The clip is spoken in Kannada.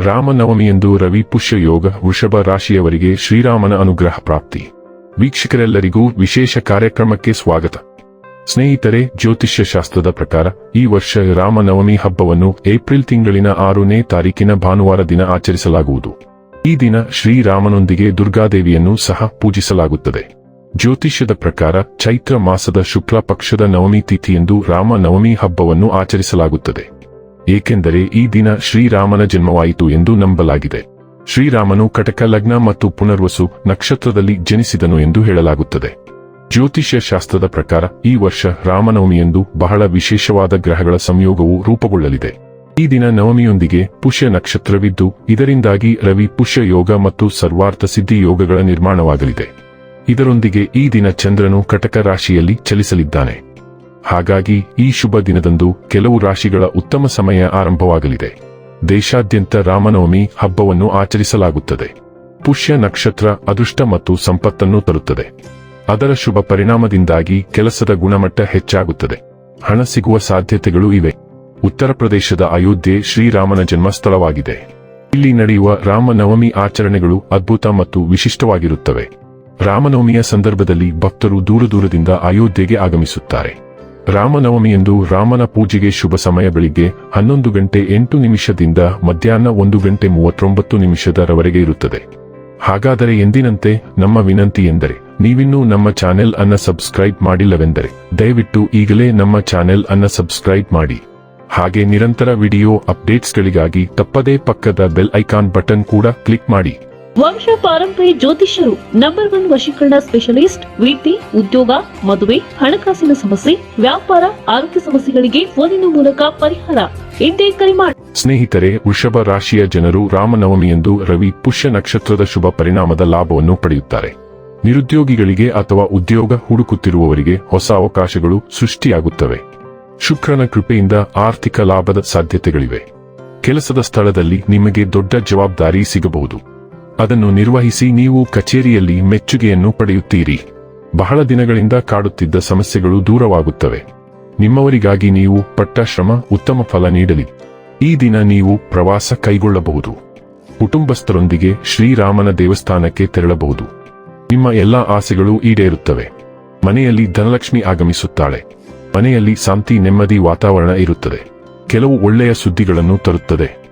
ರಾಮನವಮಿಯಂದು ರವಿ ಪುಷ್ಯ ಯೋಗ ವೃಷಭ ರಾಶಿಯವರಿಗೆ ಶ್ರೀರಾಮನ ಅನುಗ್ರಹ ಪ್ರಾಪ್ತಿ. ವೀಕ್ಷಕರೆಲ್ಲರಿಗೂ ವಿಶೇಷ ಕಾರ್ಯಕ್ರಮಕ್ಕೆ ಸ್ವಾಗತ. ಸ್ನೇಹಿತರೆ ಜ್ಯೋತಿಷ್ಯ ಶಾಸ್ತ್ರದ ಪ್ರಕಾರ ಈ ವರ್ಷ ರಾಮನವಮಿ ಹಬ್ಬವನ್ನು ಏಪ್ರಿಲ್ ತಿಂಗಳಿನ ಆರನೇ ತಾರೀಕಿನ ಭಾನುವಾರ ದಿನ ಆಚರಿಸಲಾಗುವುದು. ಈ ದಿನ ಶ್ರೀರಾಮನೊಂದಿಗೆ ದುರ್ಗಾದೇವಿಯನ್ನು ಸಹ ಪೂಜಿಸಲಾಗುತ್ತದೆ. ಜ್ಯೋತಿಷ್ಯದ ಪ್ರಕಾರ ಚೈತ್ರ ಮಾಸದ ಶುಕ್ಲ ಪಕ್ಷದ ನವಮಿ ತಿಥಿಯಂದು ರಾಮನವಮಿ ಹಬ್ಬವನ್ನು ಆಚರಿಸಲಾಗುತ್ತದೆ. ಏಕೆಂದರೆ ಈ ದಿನ ಶ್ರೀರಾಮನ ಜನ್ಮವಾಯಿತು ಎಂದು ನಂಬಲಾಗಿದೆ. ಶ್ರೀರಾಮನು ಕಟಕ ಲಗ್ನ ಮತ್ತು ಪುನರ್ವಸು ನಕ್ಷತ್ರದಲ್ಲಿ ಜನಿಸಿದನು ಎಂದು ಹೇಳಲಾಗುತ್ತದೆ. ಜ್ಯೋತಿಷ್ಯ ಶಾಸ್ತ್ರದ ಪ್ರಕಾರ ಈ ವರ್ಷ ರಾಮನವಮಿಯಂದು ಬಹಳ ವಿಶೇಷವಾದ ಗ್ರಹಗಳ ಸಂಯೋಗವು ರೂಪುಗೊಳ್ಳಲಿದೆ. ಈ ದಿನ ನವಮಿಯೊಂದಿಗೆ ಪುಷ್ಯ ನಕ್ಷತ್ರವಿದ್ದು, ಇದರಿಂದಾಗಿ ರವಿ ಪುಷ್ಯ ಯೋಗ ಮತ್ತು ಸರ್ವಾರ್ಥ ಸಿದ್ಧಿ ಯೋಗಗಳ ನಿರ್ಮಾಣವಾಗಲಿದೆ. ಇದರೊಂದಿಗೆ ಈ ದಿನ ಚಂದ್ರನು ಕಟಕ ರಾಶಿಯಲ್ಲಿ ಚಲಿಸಲಿದ್ದಾನೆ. ಹಾಗಾಗಿ ಈ ಶುಭ ದಿನದಂದು ಕೆಲವು ರಾಶಿಗಳ ಉತ್ತಮ ಸಮಯ ಆರಂಭವಾಗಲಿದೆ. ದೇಶಾದ್ಯಂತ ರಾಮನವಮಿ ಹಬ್ಬವನ್ನು ಆಚರಿಸಲಾಗುತ್ತದೆ. ಪುಷ್ಯ ನಕ್ಷತ್ರ ಅದೃಷ್ಟ ಮತ್ತು ಸಂಪತ್ತನ್ನು ತರುತ್ತದೆ. ಅದರ ಶುಭ ಪರಿಣಾಮದಿಂದಾಗಿ ಕೆಲಸದ ಗುಣಮಟ್ಟ ಹೆಚ್ಚಾಗುತ್ತದೆ. ಹಣ ಸಿಗುವ ಸಾಧ್ಯತೆಗಳು ಇವೆ. ಉತ್ತರ ಪ್ರದೇಶದ ಅಯೋಧ್ಯೆ ಶ್ರೀರಾಮನ ಜನ್ಮಸ್ಥಳವಾಗಿದೆ. ಇಲ್ಲಿ ನಡೆಯುವ ರಾಮನವಮಿ ಆಚರಣೆಗಳು ಅದ್ಭುತ ಮತ್ತು ವಿಶಿಷ್ಟವಾಗಿರುತ್ತವೆ. ರಾಮನವಮಿಯ ಸಂದರ್ಭದಲ್ಲಿ ಭಕ್ತರು ದೂರ ದೂರದಿಂದ ಅಯೋಧ್ಯೆಗೆ ಆಗಮಿಸುತ್ತಾರೆ. ರಾಮನವಮಿಯಂದು ರಾಮನ ಪೂಜೆಗೆ ಶುಭ ಸಮಯ ಬೆಳಿಗ್ಗೆ ಹನ್ನೊಂದು ಗಂಟೆ ಎಂಟು ನಿಮಿಷದಿಂದ ಮಧ್ಯಾಹ್ನ ಒಂದು ಗಂಟೆ ಮೂವತ್ತೊಂಬತ್ತು ನಿಮಿಷದವರೆಗೆ ಇರುತ್ತದೆ. ಹಾಗಾದರೆ ಎಂದಿನಂತೆ ನಮ್ಮ ವಿನಂತಿ ಎಂದರೆ, ನೀವಿನ್ನೂ ನಮ್ಮ ಚಾನೆಲ್ ಅನ್ನ ಸಬ್ಸ್ಕ್ರೈಬ್ ಮಾಡಿಲ್ಲವೆಂದರೆ, ದಯವಿಟ್ಟು ಈಗಲೇ ನಮ್ಮ ಚಾನೆಲ್ ಅನ್ನ ಸಬ್ಸ್ಕ್ರೈಬ್ ಮಾಡಿ. ಹಾಗೆ ನಿರಂತರ ವಿಡಿಯೋ ಅಪ್ಡೇಟ್ಸ್ಗಳಿಗಾಗಿ ತಪ್ಪದೇ ಪಕ್ಕದ ಬೆಲ್ ಐಕಾನ್ ಬಟನ್ ಕೂಡ ಕ್ಲಿಕ್ ಮಾಡಿ. ವಂಶ ಪಾರಂಪರ್ಯ ಜ್ಯೋತಿಷ್ಯರು ನಂಬರ್ ಒನ್ ವಶೀಕರಣ ಸ್ಪೆಷಲಿಸ್ಟ್ ವೃತ್ತಿ ಉದ್ಯೋಗ, ಮದುವೆ, ಹಣಕಾಸಿನ ಸಮಸ್ಯೆ, ವ್ಯಾಪಾರ, ಆರೋಗ್ಯ ಸಮಸ್ಯೆಗಳಿಗೆ ಫೋನಿನ ಮೂಲಕ ಪರಿಹಾರ. ಇಂದೇ ಕರೆ ಮಾಡಿ ಸ್ನೇಹಿತರೆ, ವೃಷಭ ರಾಶಿಯ ಜನರು ರಾಮನವಮಿಯಂದು ರವಿ ಪುಷ್ಯ ನಕ್ಷತ್ರದ ಶುಭ ಪರಿಣಾಮದ ಲಾಭವನ್ನು ಪಡೆಯುತ್ತಾರೆ. ನಿರುದ್ಯೋಗಿಗಳಿಗೆ ಅಥವಾ ಉದ್ಯೋಗ ಹುಡುಕುತ್ತಿರುವವರಿಗೆ ಹೊಸ ಅವಕಾಶಗಳು ಸೃಷ್ಟಿಯಾಗುತ್ತವೆ. ಶುಕ್ರನ ಕೃಪೆಯಿಂದ ಆರ್ಥಿಕ ಲಾಭದ ಸಾಧ್ಯತೆಗಳಿವೆ. ಕೆಲಸದ ಸ್ಥಳದಲ್ಲಿ ನಿಮಗೆ ದೊಡ್ಡ ಜವಾಬ್ದಾರಿ ಸಿಗಬಹುದು. ಅದನ್ನು ನಿರ್ವಹಿಸಿ ನೀವು ಕಚೇರಿಯಲ್ಲಿ ಮೆಚ್ಚುಗೆಯನ್ನು ಪಡೆಯುತ್ತೀರಿ. ಬಹಳ ದಿನಗಳಿಂದ ಕಾಡುತ್ತಿದ್ದ ಸಮಸ್ಯೆಗಳು ದೂರವಾಗುತ್ತವೆ. ನಿಮ್ಮವರಿಗಾಗಿ ನೀವು ಪಟ್ಟ ಶ್ರಮ ಉತ್ತಮ ಫಲ ನೀಡಲಿ. ಈ ದಿನ ನೀವು ಪ್ರವಾಸ ಕೈಗೊಳ್ಳಬಹುದು. ಕುಟುಂಬಸ್ಥರೊಂದಿಗೆ ಶ್ರೀರಾಮನ ದೇವಸ್ಥಾನಕ್ಕೆ ತೆರಳಬಹುದು. ನಿಮ್ಮ ಎಲ್ಲಾ ಆಸೆಗಳು ಈಡೇರುತ್ತವೆ. ಮನೆಯಲ್ಲಿ ಧನಲಕ್ಷ್ಮಿ ಆಗಮಿಸುತ್ತಾಳೆ. ಮನೆಯಲ್ಲಿ ಶಾಂತಿ ನೆಮ್ಮದಿ ವಾತಾವರಣ ಇರುತ್ತದೆ. ಕೆಲವು ಒಳ್ಳೆಯ ಸುದ್ದಿಗಳನ್ನು ತರುತ್ತದೆ.